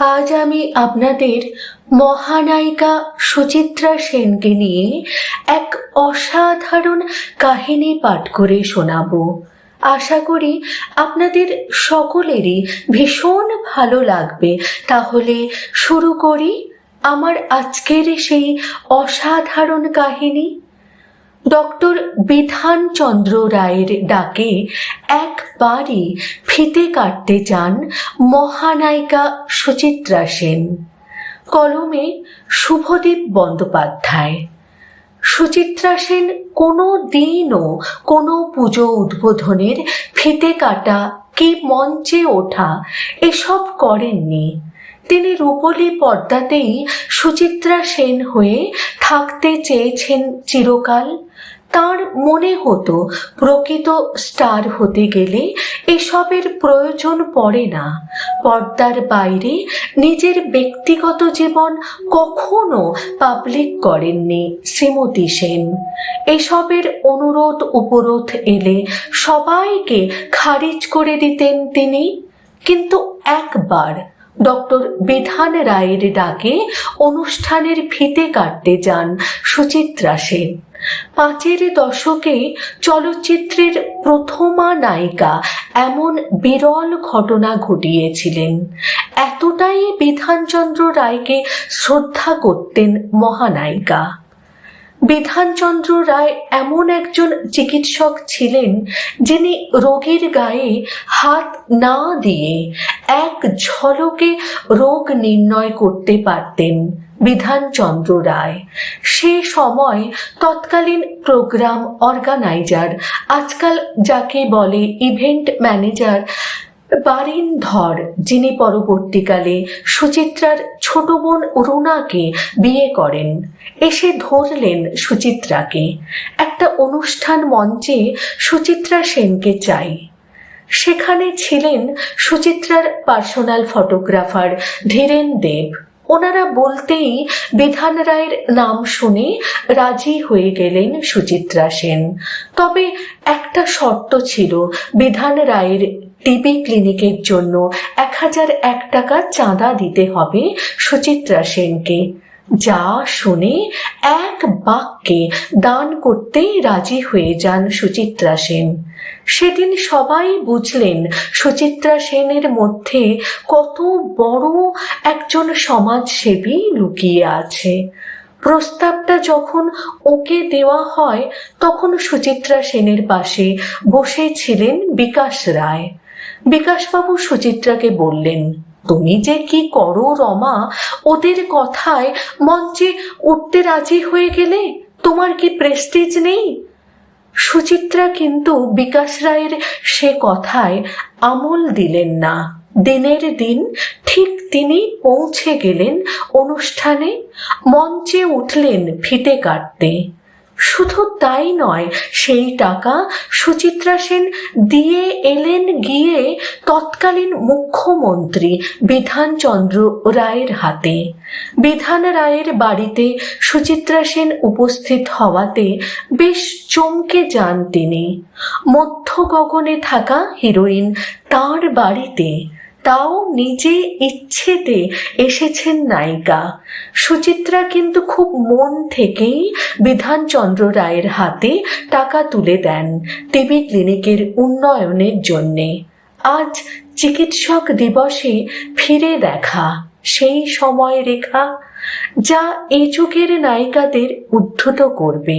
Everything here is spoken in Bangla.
আজ আমি আপনাদের মহানায়িকা সুচিত্রা সেনকে নিয়ে এক অসাধারণ কাহিনী পাঠ করে শোনাবো। আশা করি আপনাদের সকলেরই ভীষণ ভালো লাগবে। তাহলে শুরু করি আমার আজকের সেই অসাধারণ কাহিনী। ডক্টর বিধানচন্দ্র রায়ের ডাকে একবারই ফিতে কাটতে চান মহানায়িকা সুচিত্রা সেন। কলমে শুভদীপ বন্দ্যোপাধ্যায়। সুচিত্রা সেন কোনো দিনও কোনো পুজো উদ্বোধনের ফিতে কাটা কি মঞ্চে ওঠা এসব করেননি। তিনি রূপলী পর্দাতেই সুচিত্রা সেন হয়ে থাকতে চেয়েছেন চিরকাল। তার মনে হতো, প্রকৃত স্টার হতে গেলে এসবের প্রয়োজন পড়ে না। পর্দার বাইরে নিজের ব্যক্তিগত জীবন কখনো পাবলিক করেননি শ্রীমতী সেন। এসবের অনুরোধ উপরোধ এলে সবাইকে খারিজ করে দিতেন তিনি। কিন্তু একবার ডক্টর বিধান রায়ের ডাকে অনুষ্ঠানের ফিতে কাটতে যান সুচিত্রা সেন। পাঁচের দশকে চলচ্চিত্রের প্রথমা নায়িকা এমন বিরল ঘটনা ঘটিয়েছিলেন। এতটাই বিধানচন্দ্র রায়কে শ্রদ্ধা করতেন মহানায়িকা। বিধানচন্দ্র রায় এমন একজন চিকিৎসক ছিলেন যিনি রোগীর গায়ে হাত না দিয়ে এক ঝলকে রোগ নির্ণয় করতে পারতেন বিধানচন্দ্র রায়। সে সময় তৎকালীন প্রোগ্রাম অর্গানাইজার, আজকাল যাকে বলে ইভেন্ট ম্যানেজার বারিনধর যিনি পরবর্তীকালে সুচিত্রার ছোট বোন রুনাকে বিয়ে করেন, এসে ধরলেন সুচিত্রাকে। একটা অনুষ্ঠান মঞ্চে সুচিত্রা সেনকে চাই সেখানে ছিলেন সুচিত্রার পার্সোনাল ফটোগ্রাফার ধীরেন দেব। ওনারা বলতেই বিধান রায়ের নাম শুনে রাজি হয়ে গেলেন সুচিত্রা সেন। তবে একটা শর্ত ছিল বিধান রায়ের টিবি ক্লিনিকের জন্য এক হাজার এক টাকা চাঁদা দিতে হবে সুচিত্রা সেনকে। যা শুনে এক বাক্যে দান করতেই রাজি হয়ে যান সুচিত্রা সেন। সেদিন সবাই বুঝলেন সুচিত্রা সেনের মধ্যে কত বড় একজন সমাজসেবী লুকিয়ে আছে। প্রস্তাবটা যখন ওকে দেওয়া হয়, তখন সুচিত্রা সেনের পাশে বসেছিলেন বিকাশ রায়। বিকাশবাবু সুচিত্রাকে বললেন, তুমি যে কি করো রমা, ওদের কথায় মঞ্চে উঠতে রাজি হয়ে গেলে তোমার কি প্রেস্টিজ নেই? সুচিত্রা কিন্তু বিকাশ রায়ের সে কথায় আমল দিলেন না। দিনের দিন ঠিক তিনি পৌঁছে গেলেন অনুষ্ঠানে, মঞ্চে উঠলেন ফিতে কাটতে। শুধু তাই নয়, সেই টাকা সুচিত্রা সেন দিয়ে এলেন গিয়ে তৎকালীন মুখ্যমন্ত্রী বিধানচন্দ্র রায়ের হাতে। বিধান রায়ের বাড়িতে সুচিত্রা সেন উপস্থিত হওয়াতে বেশ চমকে যান তিনি। মধ্য গগনে থাকা হিরোইন তার বাড়িতে তাও নিজে ইচ্ছেতে এসেছেন নায়িকা। সুচিত্রা কিন্তু খুব মন থেকেই বিধানচন্দ্র রায়ের হাতে টাকা তুলে দেন টিবি ক্লিনিকের উন্নয়নের জন্যে। আজ চিকিৎসক দিবসে ফিরে দেখা সেই সময় রেখা যা এই যুগের নায়িকাদের উদ্ধত করবে।